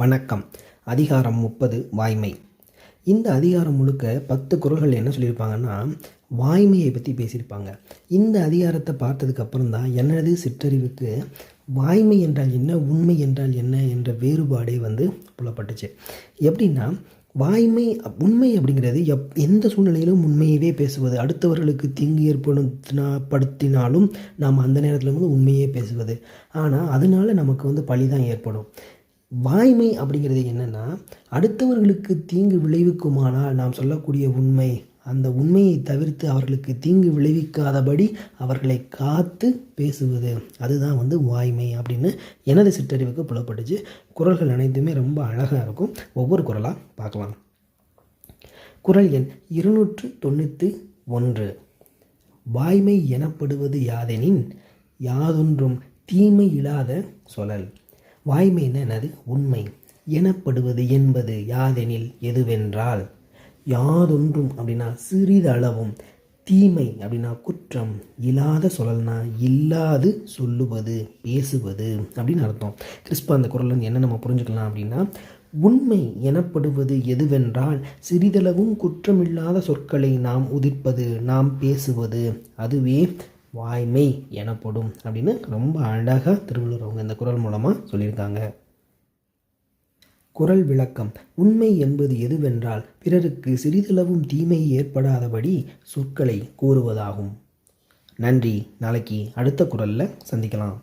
வணக்கம். அதிகாரம் முப்பது வாய்மை. இந்த அதிகாரம் முழுக்க பத்து குறள்கள் என்ன சொல்லியிருப்பாங்கன்னா வாய்மையை பற்றி பேசியிருப்பாங்க. இந்த அதிகாரத்தை பார்த்ததுக்கப்புறம் தான் எனது சிற்றறிவுக்கு வாய்மை என்றால் என்ன உண்மை என்றால் என்ன என்ற வேறுபாடே வந்து புலப்பட்டுச்சு. எப்படின்னா வாய்மை உண்மை அப்படிங்கிறது எப் எந்த சூழ்நிலையிலும் உண்மையவே பேசுவது. அடுத்தவர்களுக்கு தீங்கு ஏற்படுத்தினா படுத்தினாலும் நாம் அந்த நேரத்தில் வந்து உண்மையே பேசுவது. ஆனால் அதனால நமக்கு வந்து பழி தான் ஏற்படும். வாய்மை அப்படிங்கிறது என்னென்னா அடுத்தவர்களுக்கு தீங்கு விளைவிக்குமானால் நாம் சொல்லக்கூடிய உண்மை. அந்த உண்மையை தவிர்த்து அவர்களுக்கு தீங்கு விளைவிக்காதபடி அவர்களை காத்து பேசுவது. அதுதான் வந்து வாய்மை அப்படின்னு எனது சிற்றறிவுக்கு புலப்பட்டுச்சு குரல்கள் அனைத்துமே ரொம்ப அழகாக இருக்கும். ஒவ்வொரு குரலாக பார்க்கலாம். குரல் எண் இருநூற்று தொண்ணூற்றி ஒன்று. வாய்மை எனப்படுவது யாதெனின் யாதொன்றும் தீமை இல்லாத சொல்லல் வாய்மைன்னா என்னது? உண்மை. எனப்படுவது என்பது யாதெனில் எதுவென்றால் யாதொன்றும் அப்படின்னா சிறிதளவும் தீமை அப்படின்னா குற்றம். இல்லாத சொல்லல்னா இல்லாது சொல்லுவது பேசுவது அப்படின்னு அர்த்தம். கிறிஸ்பா அந்த குரல் என்ன நம்ம புரிஞ்சுக்கலாம் அப்படின்னா உண்மை எனப்படுவது எதுவென்றால் சிறிதளவும் குற்றமில்லாத சொற்களை நாம் உதிர்ப்பது நாம் பேசுவது அதுவே வாய்மை எனப்படும் அப்படின்னு ரொம்ப அழகாக திருவள்ளுவர் அவங்க இந்த குரல் மூலமாக சொல்லியிருக்காங்க. குரல் விளக்கம். உண்மை என்பது எதுவென்றால் பிறருக்கு சிறிதளவும் தீமை ஏற்படாதபடி சொற்களை கூறுவதாகும். நன்றி. நாளைக்கு அடுத்த குரலில் சந்திக்கலாம்.